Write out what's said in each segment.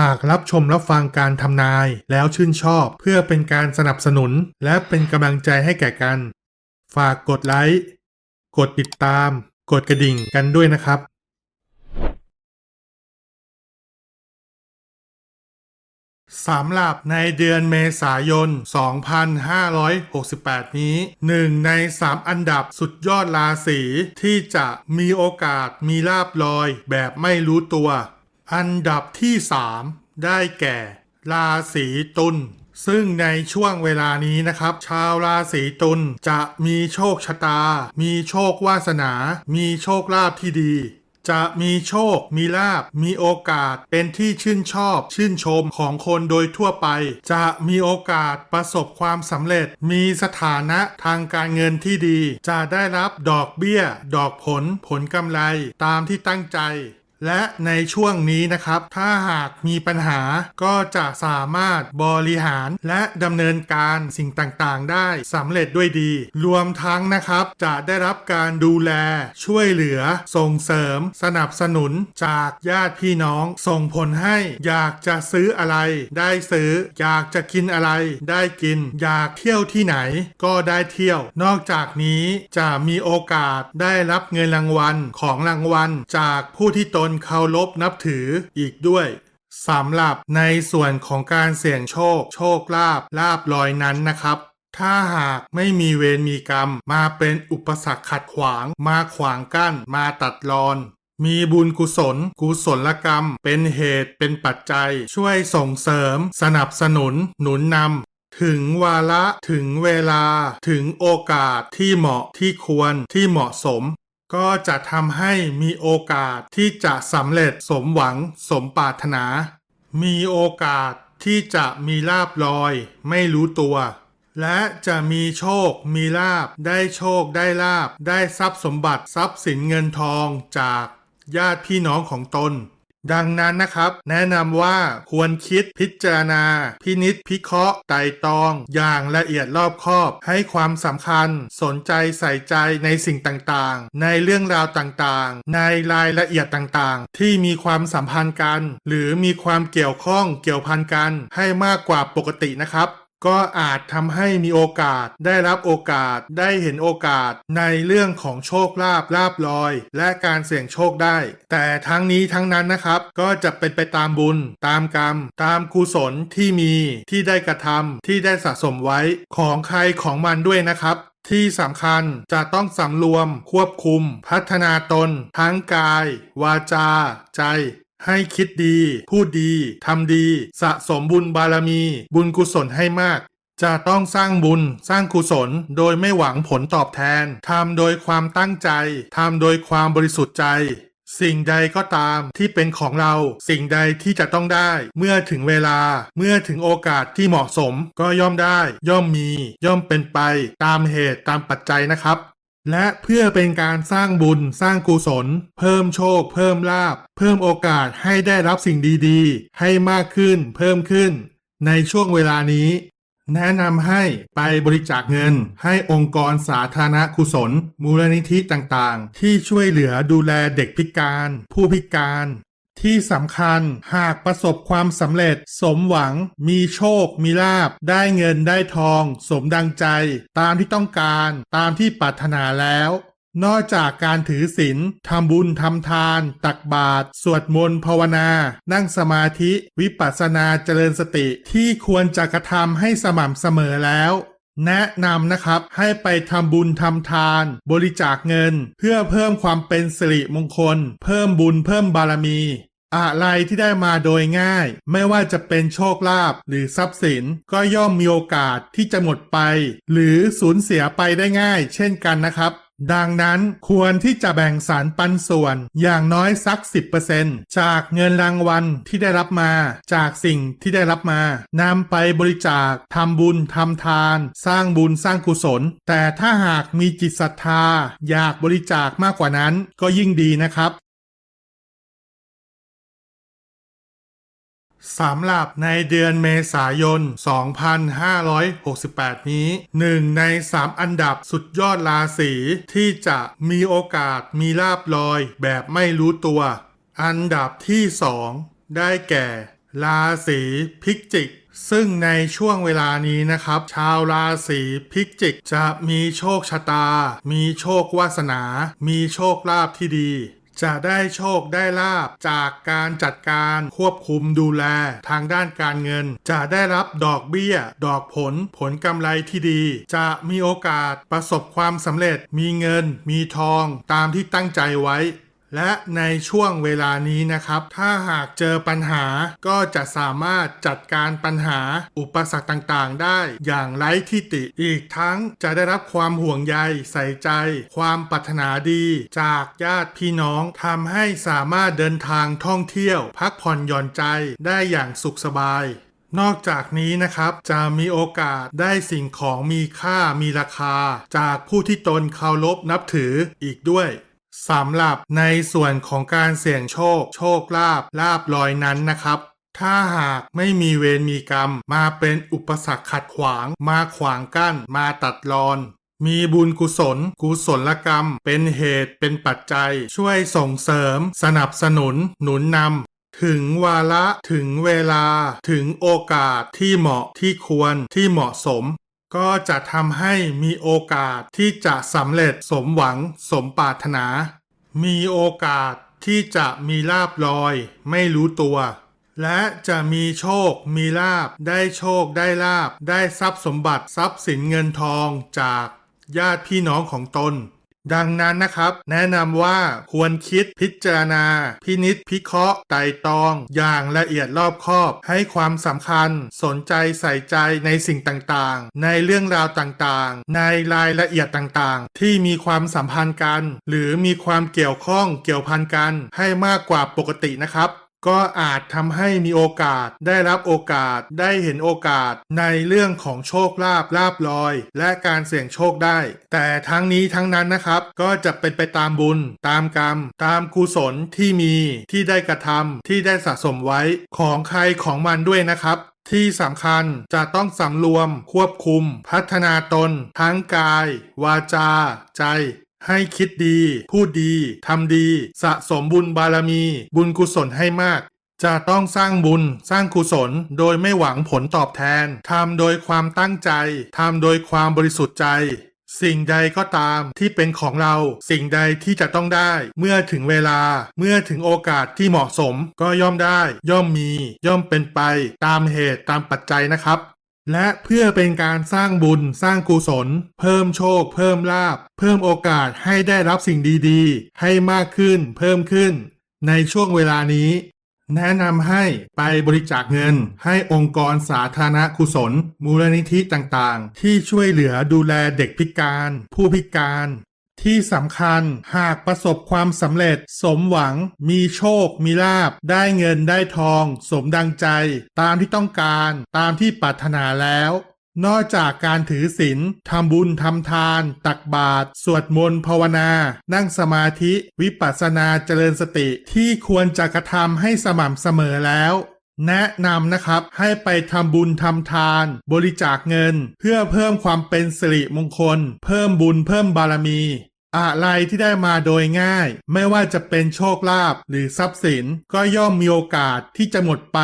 หากรับชมรับฟังการทำนายแล้วชื่นชอบเพื่อเป็นการสนับสนุน และเป็นกำลังใจให้แก่กัน ฝากกดไลค์ กดติดตาม กดกระดิ่งกันด้วยนะครับสำหรับในเดือนเมษายน 2568 นี้หนึ่งใน 3 อันดับสุดยอดราศีที่จะมีโอกาสมีลาบลอยแบบไม่รู้ตัว อันดับที่ 3 ได้แก่ ราศีตุลซึ่งในช่วงเวลานี้นะครับ ชาวราศีตุลจะมีโชคชะตา มีโชควาสนา มีโชคลาภที่ดี จะมีโชค มีลาบ มีโอกาสเป็นที่ชื่นชอบ ชื่นชมของคนโดยทั่วไป จะมีโอกาสประสบความสำเร็จ มีสถานะทางการเงินที่ดี จะได้รับดอกเบี้ย ดอกผล ผลกำไร ตามที่ตั้งใจ และในช่วงนี้นะครับ ถ้าหากมีปัญหาก็จะสามารถบริหารและดำเนินการสิ่งต่างๆ ได้สำเร็จด้วยดี รวมทั้งนะครับจะได้รับการดูแล ช่วยเหลือ ส่งเสริม สนับสนุนจากญาติพี่น้อง ส่งผลให้ อยากจะซื้ออะไร ได้ซื้อ อยากจะกินอะไร ได้กิน อยากเที่ยวที่ไหน ก็ได้เที่ยว นอกจากนี้จะมีโอกาสได้รับเงินรางวัลของรางวัลจากผู้ที่ตนเคารพนับถืออีกด้วยสำหรับในส่วนของการเสี่ยงโชค โชคลาภลาบลอยนั้นนะครับ ถ้าหากไม่มีเวรมีกรรม มาเป็นอุปสรรคขัดขวาง มาขวางกั้น มาตัดรอน มีบุญกุศล กุศลกรรม เป็นเหตุเป็นปัจจัย ช่วยส่งเสริม สนับสนุน หนุนนำถึงวาระถึงเวลา ถึงโอกาสที่เหมาะที่ควรที่เหมาะสม ก็จะทำให้มีโอกาสที่จะสำเร็จสมหวังสมปรารถนา มีโอกาสที่จะมีลาบลอย ไม่รู้ตัว และจะมีโชค มีลาบ ได้โชคได้ลาบ ได้ทรัพย์สมบัติทรัพย์สินเงินทองจากญาติพี่น้องของตน ดังนั้นนะครับ แนะนำว่าควรคิดพิจารณา พินิษพิเคราะห์ไต่ตอง อย่างละเอียดรอบคอบ ให้ความสำคัญ สนใจใส่ใจในสิ่งต่างๆ ในเรื่องราวต่างๆ ในรายละเอียดต่างๆ ที่มีความสัมพันธ์กัน หรือมีความเกี่ยวข้องเกี่ยวพันกันให้มากกว่าปกตินะครับ ก็อาจทำให้มีโอกาสได้รับโอกาสได้เห็นโอกาสในเรื่องของโชคลาภลาบลอย และการเสี่ยงโชคได้ แต่ทั้งนี้ทั้งนั้นนะครับ ก็จะเป็นไปตามบุญ ตามกรรม ตามกุศลที่มีที่ได้กระทำที่ได้สะสมไว้ของใครของมันด้วยนะครับที่สำคัญจะต้องสำรวมควบคุม พัฒนาตน ทั้งกาย วาจา ใจ ให้คิดดี พูดดี ทำดี สะสมบุญบารมี บุญกุศลให้มาก จะต้องสร้างบุญ สร้างกุศล โดยไม่หวังผลตอบแทน ทำโดยความตั้งใจ ทำโดยความบริสุทธิ์ใจ สิ่งใดก็ตามที่เป็นของเรา สิ่งใดที่จะต้องได้ เมื่อถึงเวลา เมื่อถึงโอกาสที่เหมาะสม ก็ย่อมได้ ย่อมมี ย่อมเป็นไป ตามเหตุตามปัจจัยนะครับ และเพื่อเป็นการสร้างบุญสร้างกุศล เพิ่มโชค เพิ่มลาบ เพิ่มโอกาสให้ได้รับสิ่งดีๆ ให้มากขึ้น เพิ่มขึ้น ในช่วงเวลานี้ แนะนำให้ไปบริจาคเงิน ให้องค์กรสาธารณกุศล มูลนิธิต่างๆ ที่ช่วยเหลือดูแลเด็กพิการ ผู้พิการ ที่สำคัญหากประสบความสำเร็จ สมหวัง มีโชค มีลาบ ได้เงินได้ทอง สมดังใจ ตามที่ต้องการตามที่ปรารถนาแล้วนอกจากการถือศีลทำบุญทำทาน ตักบาตรสวดมนต์ภาวนา นั่งสมาธิ วิปัสสนาเจริญสติที่ควรจะกระทำให้สม่ำเสมอแล้ว แนะนำนะครับให้ไปทำบุญทำทาน บริจาคเงิน เพื่อเพิ่มความเป็นสิริมงคล เพิ่มบุญเพิ่มบารมี อะไรที่ได้มาโดยง่าย ไม่ว่าจะเป็นโชคลาภหรือทรัพย์สินก็ย่อมมีโอกาสที่จะหมดไป หรือสูญเสียไปได้ง่าย เช่นกันนะครับดังนั้นควรที่จะแบ่งสารปันส่วนอย่างน้อยสัก 10%จากเงินรางวัลที่ได้รับมา จากสิ่งที่ได้รับมานำไปบริจาคทำบุญทำทาน สร้างบุญสร้างกุศล แต่ถ้าหากมีจิตศรัทธา อยากบริจาคมากกว่านั้นก็ยิ่งดีนะครับ สำหรับในเดือนเมษายน 2568 นี้หนึ่งใน 3 อันดับสุดยอดราศีที่จะมีโอกาสมีลาบลอยแบบไม่รู้ตัว อันดับที่ 2 ได้แก่ ราศีพิจิก ซึ่งในช่วงเวลานี้นะครับ ชาวราศีพิจิกจะมีโชคชะตา มีโชควาสนา มีโชคลาภที่ดี จะได้โชคได้ลาบจากการจัดการควบคุมดูแลทางด้านการเงิน จะได้รับดอกเบี้ย ดอกผลผลกำไรที่ดี จะมีโอกาสประสบความสำเร็จมีเงิน มีทองตามที่ตั้งใจไว้ และในช่วงเวลานี้นะครับ ถ้าหากเจอปัญหาก็จะสามารถจัดการปัญหาอุปสรรคต่างๆ ได้อย่างไร้ที่ติอีกทั้งจะได้รับความห่วงใยใส่ใจ ความปรารถนาดี จากญาติพี่น้องทำให้สามารถเดินทางท่องเที่ยว พักผ่อนหย่อนใจได้อย่างสุขสบายนอกจากนี้นะครับจะมีโอกาสได้สิ่งของมีค่ามีราคา จากผู้ที่ตนเคารพนับถืออีกด้วย สำหรับในส่วนของการเสี่ยงโชค โชคลาภลาบลอยนั้นนะครับ ถ้าหากไม่มีเวรมีกรรม มาเป็นอุปสรรคขัดขวาง มาขวางกั้น มาตัดรอน มีบุญกุศล กุศลกรรม เป็นเหตุเป็นปัจจัย ช่วยส่งเสริม สนับสนุน หนุนนำถึงวาระถึงเวลา ถึงโอกาสที่เหมาะที่ควรที่เหมาะสม ก็จะทำให้มีโอกาสที่จะสำเร็จสมหวังสมปรารถนา มีโอกาสที่จะมีลาบลอย ไม่รู้ตัว และจะมีโชค มีลาบ ได้โชคได้ลาบ ได้ทรัพย์สมบัติทรัพย์สินเงินทองจากญาติพี่น้องของตน ดังนั้นนะครับแนะนำว่าควรคิดพิจารณา พินิษพิเคราะห์ไตรตอง อย่างละเอียดรอบคอบ ให้ความสำคัญ สนใจใส่ใจในสิ่งต่างๆ ในเรื่องราวต่างๆ ในรายละเอียดต่างๆ ที่มีความสัมพันธ์กัน หรือมีความเกี่ยวข้องเกี่ยวพันกันให้มากกว่าปกตินะครับ ก็อาจทำให้มีโอกาสได้รับโอกาสได้เห็นโอกาสในเรื่องของโชคลาภลาบลอย และการเสี่ยงโชคได้ แต่ทั้งนี้ทั้งนั้นนะครับ ก็จะเป็นไปตามบุญ ตามกรรม ตามกุศลที่มีที่ได้กระทำที่ได้สะสมไว้ของใครของมันด้วยนะครับที่สำคัญจะต้องสำรวมควบคุม พัฒนาตน ทั้งกาย วาจา ใจ ให้คิดดี พูดดี ทำดี สะสมบุญบารมี บุญกุศลให้มาก จะต้องสร้างบุญ สร้างกุศล โดยไม่หวังผลตอบแทน ทำโดยความตั้งใจ ทำโดยความบริสุทธิ์ใจ สิ่งใดก็ตามที่เป็นของเรา สิ่งใดที่จะต้องได้ เมื่อถึงเวลา เมื่อถึงโอกาสที่เหมาะสม ก็ย่อมได้ ย่อมมี ย่อมเป็นไป ตามเหตุตามปัจจัยนะครับ และเพื่อเป็นการสร้างบุญสร้างกุศล เพิ่มโชค เพิ่มลาบ เพิ่มโอกาสให้ได้รับสิ่งดีๆ ให้มากขึ้น เพิ่มขึ้น ในช่วงเวลานี้ แนะนำให้ไปบริจาคเงิน ให้องค์กรสาธารณกุศล มูลนิธิต่างๆ ที่ช่วยเหลือดูแลเด็กพิการ ผู้พิการ ที่สำคัญหากประสบความสำเร็จ สมหวัง มีโชค มีลาบ ได้เงินได้ทอง สมดังใจ ตามที่ต้องการ ตามที่ปรารถนาแล้ว นอกจากการถือศีลทำบุญทำทาน ตักบาตรสวดมนต์ภาวนา นั่งสมาธิ วิปัสสนาเจริญสติที่ควรจะกระทำให้สม่ำเสมอแล้วแนะนำนะครับให้ไปทำบุญทำทาน บริจาคเงิน เพื่อเพิ่มความเป็นสิริมงคล เพิ่มบุญเพิ่มบารมี อะไรที่ได้มาโดยง่าย ไม่ว่าจะเป็นโชคลาภหรือทรัพย์สินก็ย่อมมีโอกาสที่จะหมดไป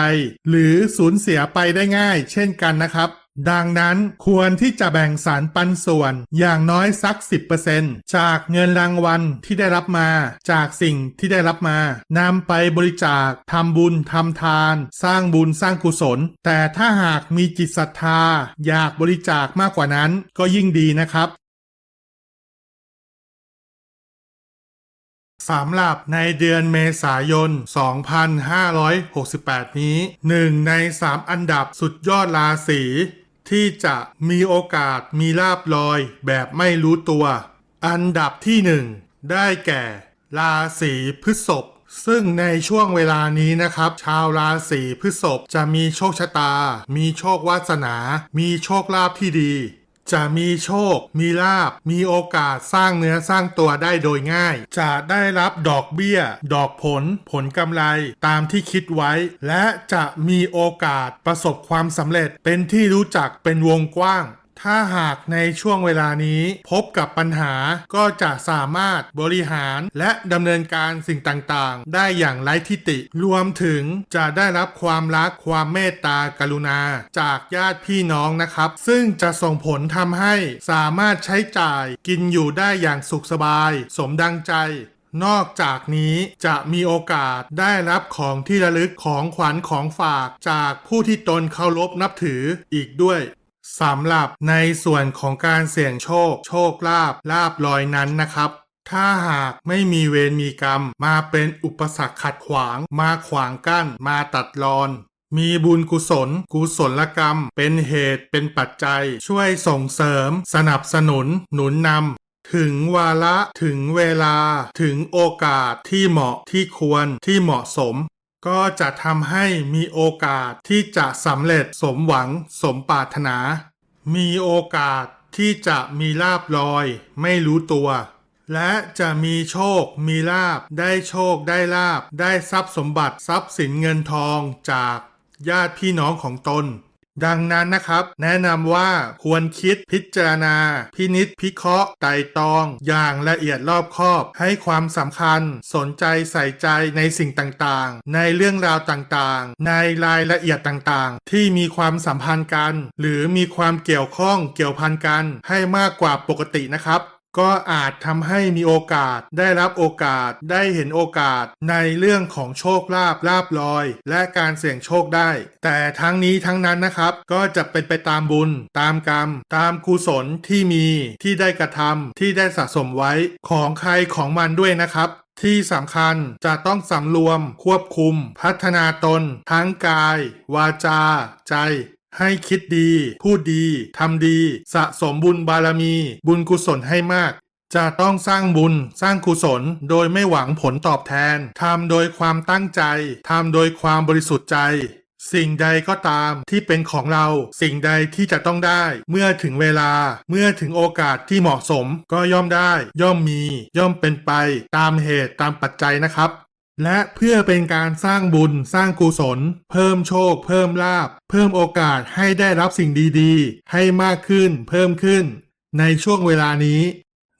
หรือสูญเสียไปได้ง่าย เช่นกันนะครับดังนั้นควรที่จะแบ่งสารปันส่วนอย่างน้อยสัก 10%จากเงินรางวัลที่ได้รับมา จากสิ่งที่ได้รับมานำไปบริจาคทำบุญทำทาน สร้างบุญสร้างกุศล แต่ถ้าหากมีจิตศรัทธา อยากบริจาคมากกว่านั้นก็ยิ่งดีนะครับ สำหรับในเดือนเมษายน 2568 นี้ 1 ใน 3 อันดับสุดยอดราศีที่จะมีโอกาสมีลาบลอยแบบไม่รู้ตัว อันดับที่ 1 ได้แก่ ราศีพฤษภซึ่งในช่วงเวลานี้นะครับ ชาวราศีพฤษภจะมีโชคชะตา มีโชควาสนา มีโชคลาภที่ดี จะมีโชค มีลาบ มีโอกาสสร้างเนื้อสร้างตัวได้โดยง่าย จะได้รับดอกเบี้ย ดอกผล ผลกำไรตามที่คิดไว้ และจะมีโอกาสประสบความสำเร็จเป็นที่รู้จักเป็นวงกว้าง ถ้าหากในช่วงเวลานี้พบกับปัญหาก็จะสามารถบริหารและดำเนินการสิ่งต่างๆ ได้อย่างไร้ทิฏฐิรวมถึงจะได้รับความรักความเมตตากรุณา จากญาติพี่น้องนะครับ ซึ่งจะส่งผลทำให้สามารถใช้จ่ายกินอยู่ได้อย่างสุขสบาย สมดังใจนอกจากนี้จะมีโอกาสได้รับของที่ระลึกของขวัญของฝากจากผู้ที่ตนเคารพนับถืออีกด้วย สำหรับในส่วนของการเสี่ยงโชค โชคลาภลาบลอยนั้นนะครับถ้าหากไม่มีเวรมีกรรม มาเป็นอุปสรรคขัดขวาง มาขวางกั้น มาตัดรอน มีบุญกุศล กุศลกรรม เป็นเหตุเป็นปัจจัย ช่วยส่งเสริม สนับสนุน หนุนนำถึงวาระถึงเวลา ถึงโอกาสที่เหมาะที่ควรที่เหมาะสม ก็จะทำให้มีโอกาสที่จะสำเร็จสมหวังสมปรารถนา มีโอกาสที่จะมีลาบลอยไม่รู้ตัว และจะมีโชค มีลาบ ได้โชคได้ลาบ ได้ทรัพย์สมบัติทรัพย์สินเงินทองจากญาติพี่น้องของตน ดังนั้นนะครับ แนะนำว่าควรคิดพิจารณา พินิษพิเคราะห์ไต่ตอง อย่างละเอียดรอบคอบ ให้ความสำคัญ สนใจใส่ใจในสิ่งต่างๆ ในเรื่องราวต่างๆ ในรายละเอียดต่างๆ ที่มีความสัมพันธ์กัน หรือมีความเกี่ยวข้องเกี่ยวพันกัน ให้มากกว่าปกตินะครับ ก็อาจทำให้มีโอกาสได้รับโอกาสได้เห็นโอกาสในเรื่องของโชคลาภลาบลอย และการเสี่ยงโชคได้ แต่ทั้งนี้ทั้งนั้นนะครับ ก็จะเป็นไปตามบุญ ตามกรรม ตามกุศลที่มีที่ได้กระทำที่ได้สะสมไว้ของใครของมันด้วยนะครับที่สำคัญจะต้องสำรวมควบคุม พัฒนาตน ทั้งกาย วาจา ใจ ให้คิดดี พูดดี ทำดี สะสมบุญบารมี บุญกุศลให้มาก จะต้องสร้างบุญ สร้างกุศล โดยไม่หวังผลตอบแทน ทำโดยความตั้งใจ ทำโดยความบริสุทธิ์ใจ สิ่งใดก็ตามที่เป็นของเรา สิ่งใดที่จะต้องได้ เมื่อถึงเวลา เมื่อถึงโอกาสที่เหมาะสม ก็ย่อมได้ ย่อมมี ย่อมเป็นไป ตามเหตุตามปัจจัยนะครับ และเพื่อเป็นการสร้างบุญสร้างกุศล เพิ่มโชค เพิ่มลาบ เพิ่มโอกาสให้ได้รับสิ่งดีๆ ให้มากขึ้น เพิ่มขึ้น ในช่วงเวลานี้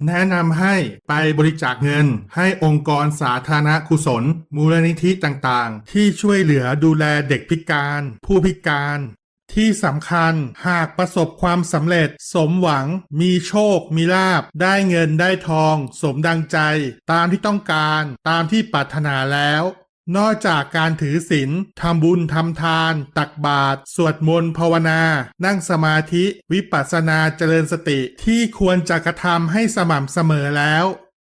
แนะนำให้ไปบริจาคเงิน ให้องค์กรสาธารณกุศล มูลนิธิต่างๆ ที่ช่วยเหลือดูแลเด็กพิการ ผู้พิการ ที่สำคัญหากประสบความสำเร็จ สมหวัง มีโชค มีลาบ ได้เงินได้ทอง สมดังใจ ตามที่ต้องการตามที่ปรารถนาแล้ว นอกจากการถือศีลทำบุญทำทาน ตักบาตรสวดมนต์ภาวนา นั่งสมาธิ วิปัสสนาเจริญสติที่ควรจะกระทำให้สม่ำเสมอแล้ว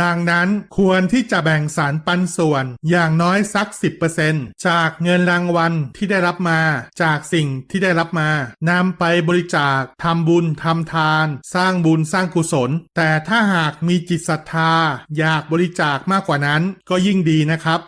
ดังนั้นควรที่จะแบ่งสารปันส่วนอย่างน้อยสัก 10%จากเงินรางวัลที่ได้รับมา จากสิ่งที่ได้รับมานำไปบริจาคทำบุญทำทาน สร้างบุญสร้างกุศล แต่ถ้าหากมีจิตศรัทธา อยากบริจาคมากกว่านั้นก็ยิ่งดีนะครับ